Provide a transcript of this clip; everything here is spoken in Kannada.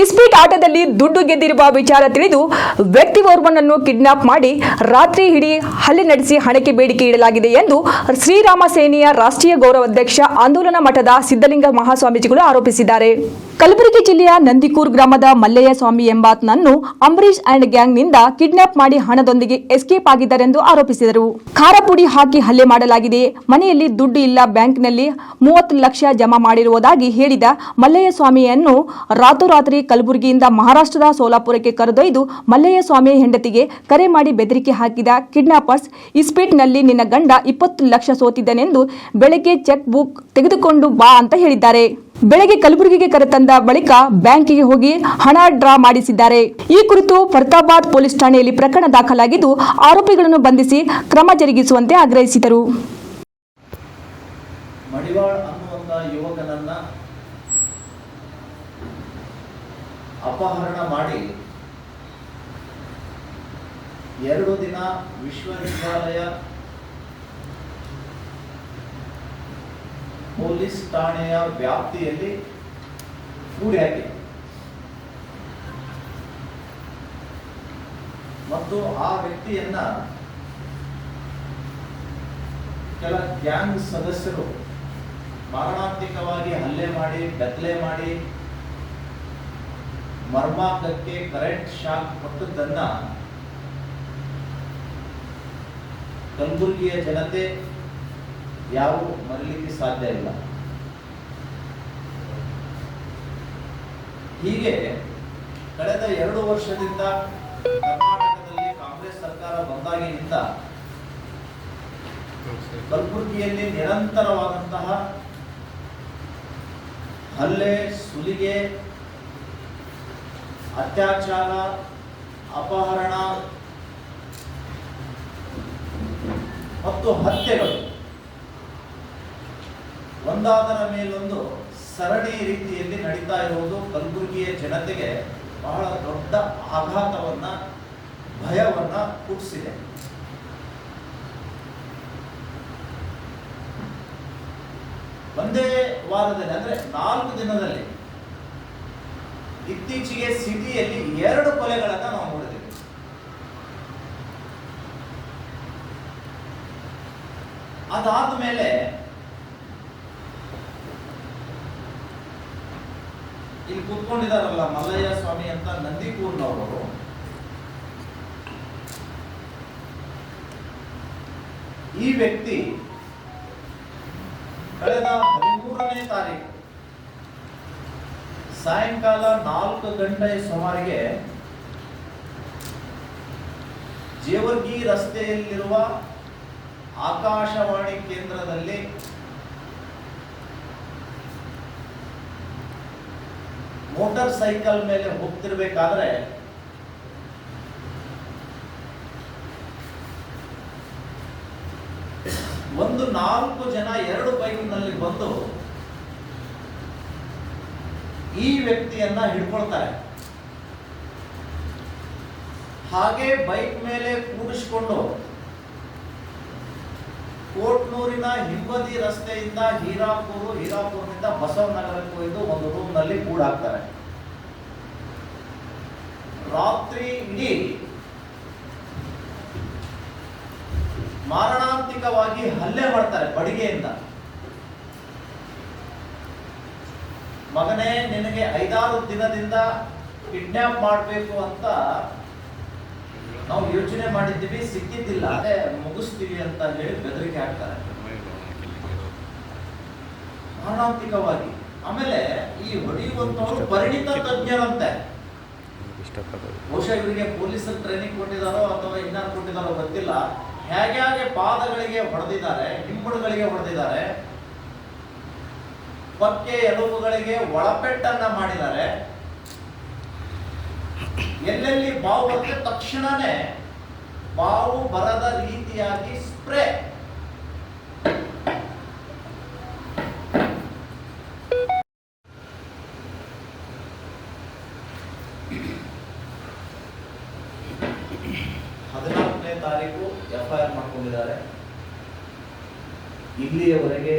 ಇಸ್ಪೀಟ್ ಆಟದಲ್ಲಿ ದುಡ್ಡು ಗೆದ್ದಿರುವ ವಿಚಾರ ತಿಳಿದು ವ್ಯಕ್ತಿಯೋರ್ವನನ್ನು ಕಿಡ್ನಾಪ್ ಮಾಡಿ ರಾತ್ರಿ ಹಿಡಿ ಹಲ್ಲೆ ನಡೆಸಿ ಹಣಕ್ಕೆ ಬೇಡಿಕೆ ಇಡಲಾಗಿದೆ ಎಂದು ಶ್ರೀರಾಮ ಸೇನೆಯ ರಾಷ್ಟ್ರೀಯ ಗೌರವಾಧ್ಯಕ್ಷ ಆಂದೋಲನ ಮಠದ ಸಿದ್ದಲಿಂಗ ಮಹಾಸ್ವಾಮೀಜಿಗಳು ಆರೋಪಿಸಿದ್ದಾರೆ. ಕಲಬುರಗಿ ಜಿಲ್ಲೆಯ ನಂದಿಕೂರ್ ಗ್ರಾಮದ ಮಲ್ಲಯ್ಯ ಸ್ವಾಮಿ ಎಂಬಾತನನ್ನು ಅಂಬರೀಶ್ ಅಂಡ್ ಗ್ಯಾಂಗ್ನಿಂದ ಕಿಡ್ನಾಪ್ ಮಾಡಿ ಹಣದೊಂದಿಗೆ ಎಸ್ಕೇಪ್ ಆಗಿದ್ದಾರೆಂದು ಆರೋಪಿಸಿದರು. ಖಾರಪುಡಿ ಹಾಕಿ ಹಲ್ಲೆ ಮಾಡಲಾಗಿದೆ. ಮನೆಯಲ್ಲಿ ದುಡ್ಡು ಇಲ್ಲ ಬ್ಯಾಂಕ್ನಲ್ಲಿ ಮೂವತ್ತು ಲಕ್ಷ ಜಮಾ ಮಾಡಿರುವುದಾಗಿ ಹೇಳಿದ ಮಲ್ಲಯ್ಯ ಸ್ವಾಮಿಯನ್ನು ರಾತ್ರೋರಾತ್ರಿ ಕಲಬುರಗಿಯಿಂದ ಮಹಾರಾಷ್ಟ್ರದ ಸೋಲಾಪುರಕ್ಕೆ ಕರೆದೊಯ್ದು ಮಲ್ಲಯ್ಯ ಸ್ವಾಮಿಯ ಹೆಂಡತಿಗೆ ಕರೆ ಮಾಡಿ ಬೆದರಿಕೆ ಹಾಕಿದ ಕಿಡ್ನಾಪರ್ಸ್ ಇಸ್ಪೀಟ್ನಲ್ಲಿ ನಿನ್ನ ಗಂಡ ಇಪ್ಪತ್ತು ಲಕ್ಷ ಸೋತಿದ್ದನೆಂದು ಬೆಳಗ್ಗೆ ಚೆಕ್ ಬುಕ್ ತೆಗೆದುಕೊಂಡು ಬಾ ಅಂತ ಹೇಳಿದ್ದಾರೆ. ಬೆಳಗ್ಗೆ ಕಲಬುರಗಿಗೆ ಕರೆತಂದ ಬಳಿಕ ಬ್ಯಾಂಕಿಗೆ ಹೋಗಿ ಹಣ ಡ್ರಾ ಮಾಡಿಸಿದ್ದಾರೆ. ಈ ಕುರಿತು ಫರ್ತಾಬಾದ್ ಪೊಲೀಸ್ ಠಾಣೆಯಲ್ಲಿ ಪ್ರಕರಣ ದಾಖಲಾಗಿದ್ದು ಆರೋಪಿಗಳನ್ನು ಬಂಧಿಸಿ ಕ್ರಮ ಜರುಗಿಸುವಂತೆ ಆಗ್ರಹಿಸಿದರು. ಅಪಹರಣ ಮಾಡಿ ಎರಡು ದಿನ ವಿಶ್ವವಿದ್ಯಾಲಯ ಪೊಲೀಸ್ ಠಾಣೆಯ ವ್ಯಾಪ್ತಿಯಲ್ಲಿ ಕೂಡಿ ಹಾಕಿ. ಮತ್ತು ಆ ವ್ಯಕ್ತಿಯನ್ನ ಕೆಲ ಗ್ಯಾಂಗ್ ಸದಸ್ಯರು ಮಾರಣಾಂತಿಕವಾಗಿ ಹಲ್ಲೆ ಮಾಡಿ ಬೆತ್ತಲೆ ಮಾಡಿ ಮರ್ಮಾಂಗಕ್ಕೆ ಕರೆಂಟ್ ಶಾಕ್ ಕೊಟ್ಟದ್ದನ್ನ ಕಲಬುರಗಿಯ ಜನತೆ ಯಾರು ಮರಲಿಕ್ಕೆ ಸಾಧ್ಯ ಇಲ್ಲ. ಹೀಗೆ ಕಳೆದ ಎರಡು ವರ್ಷದಿಂದ ಕರ್ನಾಟಕದಲ್ಲಿ ಕಾಂಗ್ರೆಸ್ ಸರ್ಕಾರ ಬಂದಾಗಿನಿಂದ ಕಲಬುರಗಿಯಲ್ಲಿ ನಿರಂತರವಾದಂತಹ ಹಲ್ಲೆ, ಸುಲಿಗೆ, ಅತ್ಯಾಚಾರ, ಅಪಹರಣ ಮತ್ತು ಹತ್ಯೆಗಳು ಒಂದಾದರ ಮೇಲೊಂದು ಸರಣಿ ರೀತಿಯಲ್ಲಿ ನಡೀತಾ ಇರುವುದು ಕಲಬುರಗಿಯ ಜನತೆಗೆ ಬಹಳ ದೊಡ್ಡ ಆಘಾತವನ್ನ, ಭಯವನ್ನ ಹುಟ್ಟಿಸಿದೆ. ಒಂದೇ ವಾರದಲ್ಲಿ, ಅಂದ್ರೆ ನಾಲ್ಕು ದಿನದಲ್ಲಿ ಇತ್ತೀಚೆಗೆ ಸಿಟಿಯಲ್ಲಿ ಎರಡು ಕೊಲೆಗಳನ್ನ ನಾವು ನೋಡಿದ್ದೇವೆ. ಅದಾದ ಮೇಲೆ ಇಲ್ಲಿ ಕೂತ್ಕೊಂಡಿದಾರಲ್ಲ ಮಲ್ಲಯ್ಯ ಸ್ವಾಮಿ ಅಂತ ನಂದಿಕೂರ್ನವರು ಈ ವ್ಯಕ್ತಿ ಕಳೆದ ಹದಿಮೂರನೇ ತಾರೀಕು ಸಾಯಂಕಾಲ ನಾಲ್ಕು ಗಂಟೆ ಸುಮಾರಿಗೆ ಜೇವರ್ಗಿ ರಸ್ತೆಯಲ್ಲಿರುವ ಆಕಾಶವಾಣಿ ಕೇಂದ್ರದಲ್ಲಿ ಮೋಟಾರ್ ಸೈಕಲ್ ಮೇಲೆ ಹೋಗ್ತಿರ್ಬೇಕಾದ್ರೆ ಒಂದು ನಾಲ್ಕು ಜನ ಎರಡು ಬೈಕ್ನಲ್ಲಿ ಬಂದು ಈ ವ್ಯಕ್ತಿಯನ್ನ ಹಿಡ್ಕೊಳ್ತಾರೆ. ಹಾಗೆ ಬೈಕ್ ಮೇಲೆ ಕೂಡಿಸ್ಕೊಂಡು ಕೋಟ್ನೂರಿನ ಹಿಂಬದಿ ರಸ್ತೆಯಿಂದ ಹೀರಾಪುರ, ಹೀರಾಪುರದಿಂದ ಬಸವನಗರಕ್ಕೆ ಒಯ್ದು ಒಂದು ರೂಮ್ನಲ್ಲಿ ಕೂಡಾಕ್ತಾರೆ ರಾತ್ರಿ ಇಡೀ ಮಾರಣಾಂತಿಕವಾಗಿ ಹಲ್ಲೆ ಮಾಡ್ತಾರೆ ಬಡಿಗೆಯಿಂದ. ಮಗನೇ, ನಿನಗೆ ಐದಾರು ದಿನದಿಂದ ಕಿಡ್ನಾಪ್ ಮಾಡಬೇಕು ಅಂತ ನಾವು ಯೋಚನೆ ಮಾಡಿದ್ದೀವಿ, ಸಿಕ್ಕಿದ್ದಿಲ್ಲ, ಅದೇ ಮುಗಿಸ್ತೀವಿ ಅಂತ ಹೇಳಿ ಬೆದರಿಕೆ ಹಾಕ್ತಾರೆ. ಮಾರಣಾಂತಿಕವಾಗಿ ಆಮೇಲೆ ಈ ಹೊಡೆಯುವಂತವರು ಪರಿಣಿತ ತಜ್ಞರಂತೆ. ಬಹುಶಃ ಇವರಿಗೆ ಪೊಲೀಸರು ಟ್ರೈನಿಂಗ್ ಕೊಟ್ಟಿದಾರೋ ಅಥವಾ ಇನ್ನಾರು ಕೊಟ್ಟಿದಾರೋ ಗೊತ್ತಿಲ್ಲ. ಹೇಗೆ ಪಾದಗಳಿಗೆ ಹೊಡೆದಿದ್ದಾರೆ, ಹಿಂಬುಡುಗಳಿಗೆ ಹೊಡೆದಿದ್ದಾರೆ. ಪಕ್ಕೆ ಎಲುಬುಗಳಿಗೆ ಒಳಪೆಟ್ಟನ್ನ ಮಾಡಿದ್ದಾರೆ. ಎಲ್ಲೆಲ್ಲಿ ಬಾವು ಬರುತ್ತೆ ತಕ್ಷಣನೇ ಬಾವು ಬರದ ರೀತಿಯಾಗಿ ಸ್ಪ್ರೇ. ಹದಿನಾಲ್ಕನೇ ತಾರೀಕು ಎಫ್ ಐ ಆರ್ ಮಾಡ್ಕೊಂಡಿದ್ದಾರೆ. ಇಲ್ಲಿಯವರೆಗೆ